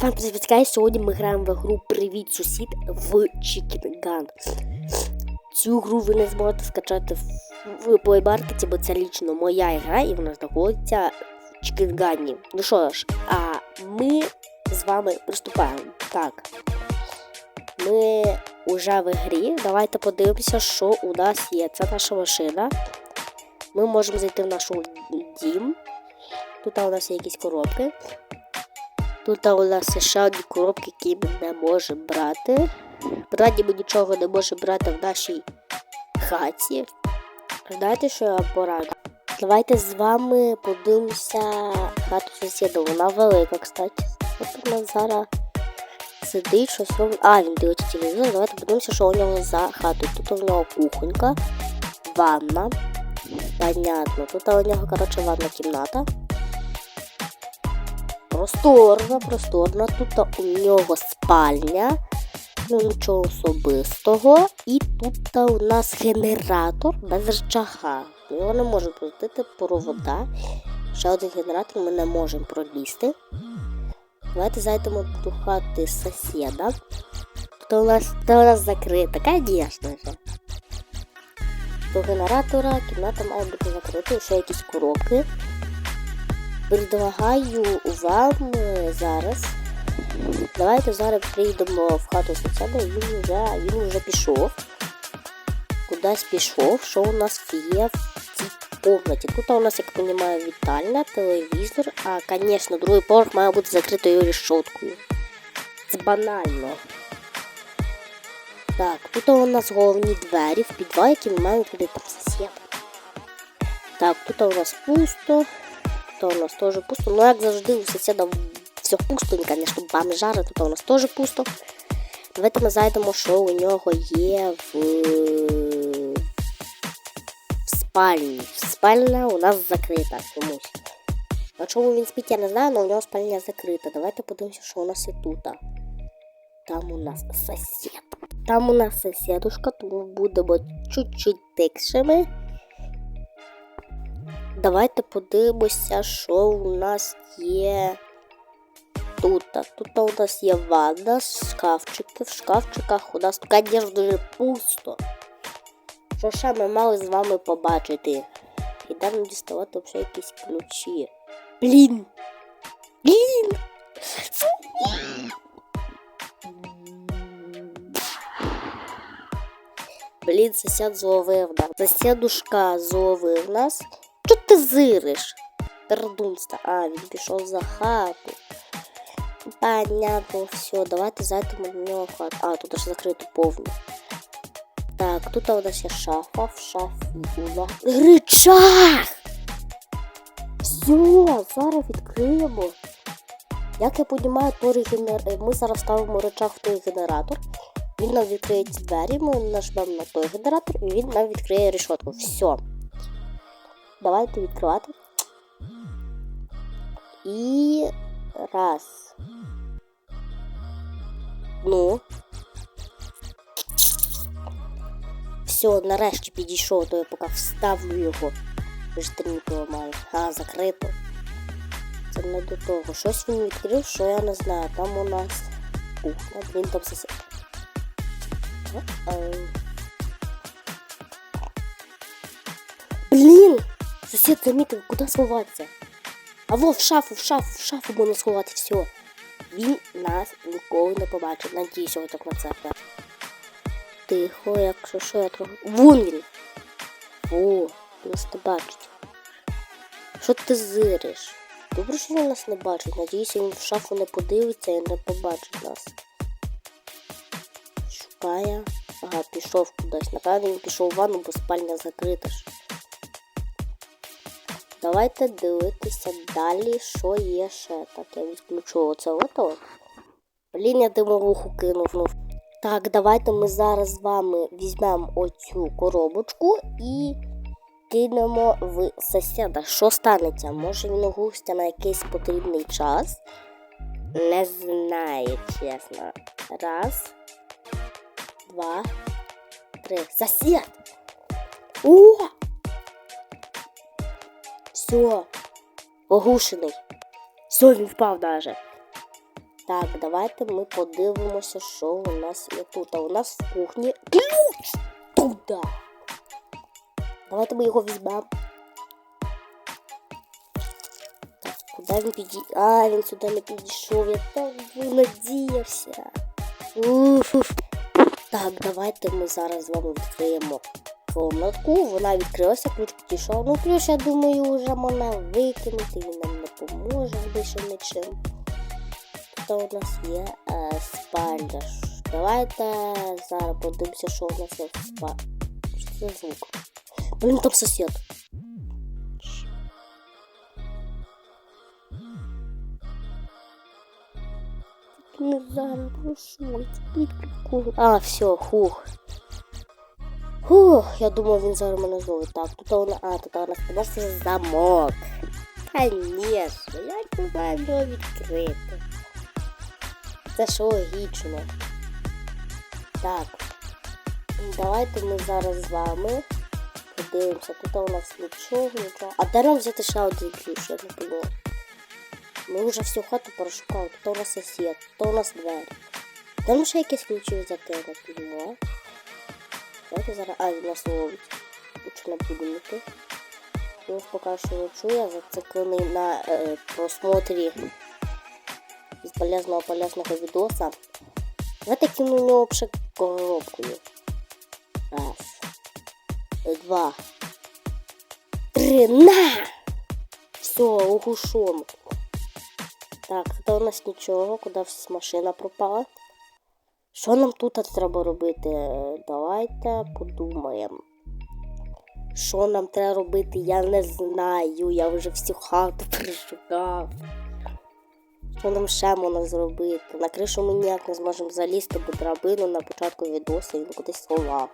Фантазі Сьогодні ми граємо в гру Привіт сусід в Chicken Gun. Цю гру ви не зможете скачати в Play Market, бо це лічно моя гра, і вона знаходиться в Chicken Gun. Ну що ж, а ми з вами приступаємо. Так. Ми вже в грі. Давайте подивимося, що у нас є. Це наша машина. Ми можемо зайти в наш дім. Тут у нас є якісь коробки. Тут у нас ще одні коробки, які ми не можемо брати. Принаймні ми нічого не можемо брати в нашій хаті. Знаєте, що я пораджу? Давайте з вами подивимося хату сусіда. Вона велика, кстати. От у нас зараз сидить, щось робить. А, він дивиться телевізор. Давайте подивимося, що у нього за хатою. Тут у нього кухонька, ванна. Понятно. Тут у нього, коротше, ванна кімната. Просторна, просторна. Тут у нього спальня. Ну, нічого особистого. І тут у нас генератор без рычага. Його не можемо пустити провода. Ще один генератор ми не можемо пролізти. Давайте зайдемо до хати сусіда. Тут у нас, тут у нас закрита, звісно ж. До генератора кімната має бути закрита, ще якісь коробки. Предлагаю вам зараз. Давайте зараз прийдемо в хату сусіда, він вже, він вже пішов. Кудись пішов, що у нас є в цій комнаті. Тут у нас, як розумію, вітальня, телевізор, а, звісно, другий поверх має бути закритою решоткою. Це банально. Так, тут у нас головні двері в підвал, які ми маємо туди сусід. Так, тут у нас пусто. Тут у нас теж пусто. Ну, як завжди, у сусіда все пусто, звісно, бомжара, тут у нас теж пусто. Давайте ми зайдемо, що у нього є в, в спальні. Спальня у нас закрита чомусь. А чому він спить, я не знаю, але у нього спальня закрита. Давайте подивимося, що у нас і тут. Там у нас сусід. Там у нас сусідушка, тому будемо чуть-чуть тикшими. Давайте подивимося, що у нас є тут. Тут у нас є ванна, шкафчики. В шкафчиках у нас, звісно, дуже пусто. Що ще ми мали з вами побачити? Ідемо діставати взагалі якісь ключі. Блін! Блін! Блін, сусід зловив нас. Сусідушка зловив нас. Чого ти зириш? Пердунста. А, він пішов за хату. Понятно, все, давайте зайдемо до нього хату. А, тут аж закрито повно. Так, тут у нас є шафа, в шафі у нас! Все, зараз відкриємо. Як я розумію, той генер... ми зараз ставимо рычаг в той генератор. Він нам відкриє ці двері, ми нажмемо на той генератор і він нам відкриє решетку. Все. Давайте відкривати. І раз. Ну. Все, нарешті підійшов, то я поки вставлю його. Ви ж поламаю. А, закрито. Це не до того. Щось він відкрив, що я не знаю. Там у нас кухня, блін, там сосед. Блін! Сусід замітив, куди сховатися. А во в шафу, в шафу, в шафу можна сховати, все. Він нас ніколи не побачить. Надіюся, ви так на це. Тихо, якщо що я трохи. Вон він! О, нас не бачить. Що ти зириш? Добре, що він нас не бачить. Надіюся, він в шафу не подивиться і не побачить нас. Шукає. Ага, пішов кудись. Напевно, він пішов в ванну, бо спальня закрита ж. Давайте дивитися далі, що є ще. Так, я відключу оце ото. Блін, я димовуху кинув. Ну. Так, давайте ми зараз з вами візьмемо оцю коробочку і кинемо в сусіда. Що станеться? Може він густя на якийсь потрібний час? Не знаю, чесно. Раз, два, три. Сосед! О! Все. Оглушений. Все, він впав даже. Так, давайте ми подивимося, що у нас є тут. А у нас в кухні ключ туди. Давайте ми його візьмемо. Так, куди він підійшов? А, він сюди не підійшов. Я так надіявся. Уф. Так, давайте ми зараз з вами відкриємо комнатку. Вона відкрилася, ключ підійшов. Ну, ключ, я думаю, вже можна викинути, він нам не поможе більше нічим. Тут у нас є е, спальня. Давайте зараз подивимося, що у нас є в. Що це звук? Блін, там сусід. Не зараз, ну що. А, все, хух. Фух, я думав, він зараз мене зловить. Так, тут вона, а, тут у нас просто замок. Конечно, як ми маємо його відкрити? Це ж логічно. Так. Давайте ми зараз з вами подивимося. Тут у нас нічого, нічого. А де нам взяти ще один ключ, я не пойму. Ми вже всю хату прошукали. Тут у нас сусід, тут у нас двері. Нам ще якісь ключі взяти, я не пойму. Давайте зараз. А. Лучше не буду йти. Він поки що не чує, зациклений на е, просмотрі бесполезного полезного видоса. Давайте кину у нього коробкою. Раз. Два. Три. На! Все, угушом. Так, тут у нас нічого, куди машина пропала. Що нам тут треба робити? Е, Давайте подумаємо. Що нам треба робити, я не знаю. Я вже всю хату перешукав. Що нам ще можна зробити? На кришу ми ніяк не зможемо залізти, бо драбину на початку відосу він кудись сховав.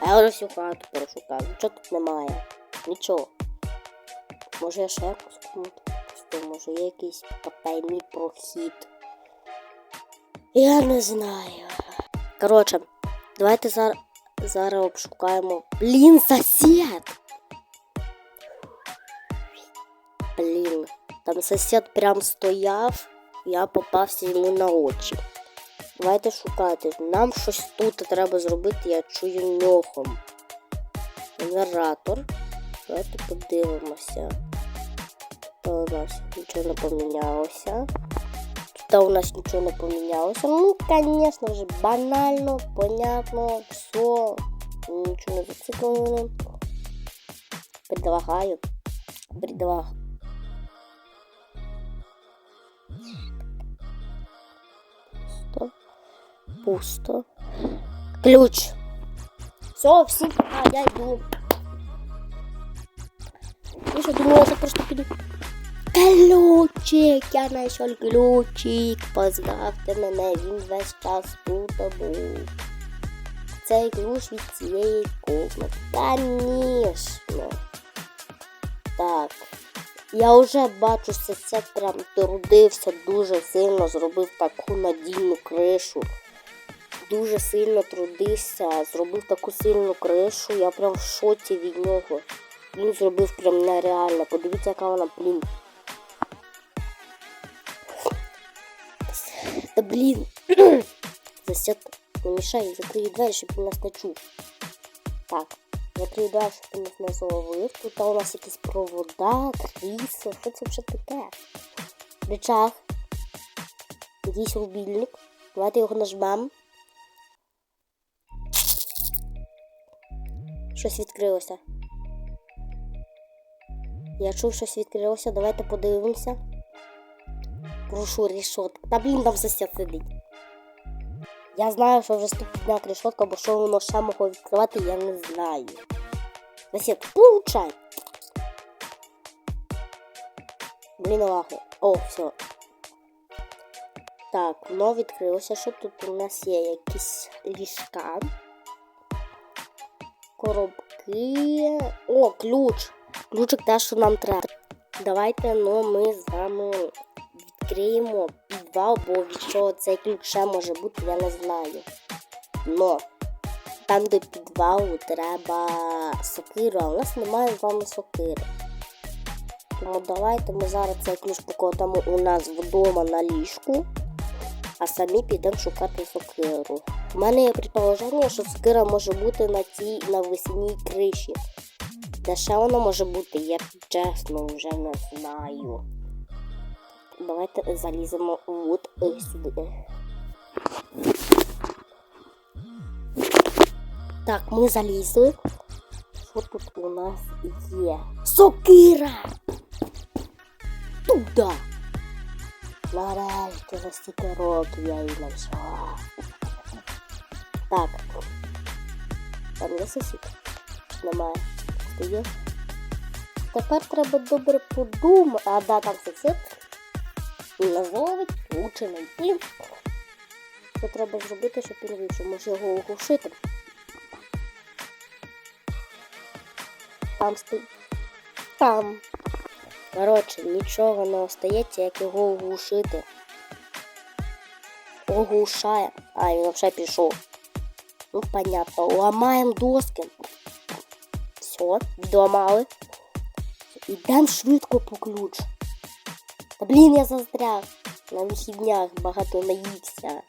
А я вже всю хату перешукав. Нічого тут немає. Нічого. Може я ще комнату пропустив, може є якийсь потайний прохід. Я не знаю. Коротше, давайте зараз, зараз обшукаємо. Блін, сосед! Блін, там сосед прям стояв, я попався йому на очі. Давайте шукати. Нам щось тут треба зробити, я чую нюхом. Генератор. Давайте подивимося. Та у нас нічого не помінялося. Тут у нас нічого не помінялося. Ну, звісно ж, банально, понятно, все. Нічого не зациклено. Предлагаю. Предлагаю. Пусто. Пусто. Ключ. Все, всім пока, я йду. Я що думала, це просто піду. Ключик, я знайшов ключик. Поздравте мене, він весь час тут був. Цей ключ від цієї комнати. Конечно. Так. Я вже бачу, що це прям трудився дуже сильно, зробив таку надійну кришу. Дуже сильно трудився, зробив таку сильну кришу. Я прям в шоці від нього. Він зробив прям нереально. Подивіться, яка вона, блін. Та блін. Засяд не мішай, закрию двері, щоб він нас не чув. Так, закрию двері, щоб нас не зловив. Тут у нас якісь провода, крісло. Що це вже таке? Речах. Якийсь рубільник. Давайте його нажмемо. Щось відкрилося. Я чув, щось відкрилося. Давайте подивимося. Прошу рішотка. Та блін, там сосед сидить. Я знаю, що вже ступня рішотка, бо що воно ще могло відкривати, я не знаю. Сосед, получай. Блін, лаги. О, все. Так, воно відкрилося. Що тут у нас є? Якісь ліжка. Коробки. О, ключ. Ключик те, що нам треба. Давайте ну, ми з вами відкриємо підвал, бо від чого цей ключ ще може бути, я не знаю. Но там, до підвалу, треба сокиру, а у нас немає з вами сокири. Тому давайте ми зараз цей ключ покладемо у нас вдома на ліжку. а самі підемо шукати сокиру. У мене є предположення, що сокира може бути на цій на весній криші. Де ще вона може бути, я чесно вже не знаю. Давайте заліземо от е, сюди. Так, ми залізли. Що тут у нас є? Сокира! Туда! Нарешті за стільки років я її знайшла. Так. Там є сусід? Чи Немає. Ти є? Тепер треба добре подумати. А да, там сусід. Лазовик, лучше знайти. Що треба зробити, щоб він вийшов? Може його оглушити? Там стоїть. Там. Коротше, нічого не остається, як його оглушити. Оглушає. А, він вже пішов. Ну, понятно. Ламаємо доски. Все, відламали. Ідемо швидко по ключ. Блін, я застряг. На вихіднях багато наївся.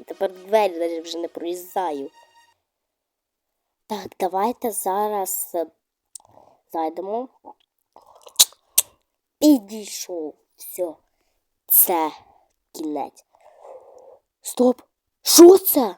І тепер двері навіть вже не проїздаю. Так, давайте зараз е, зайдемо. Підійшов. Все. Це кінець. Стоп! Що це?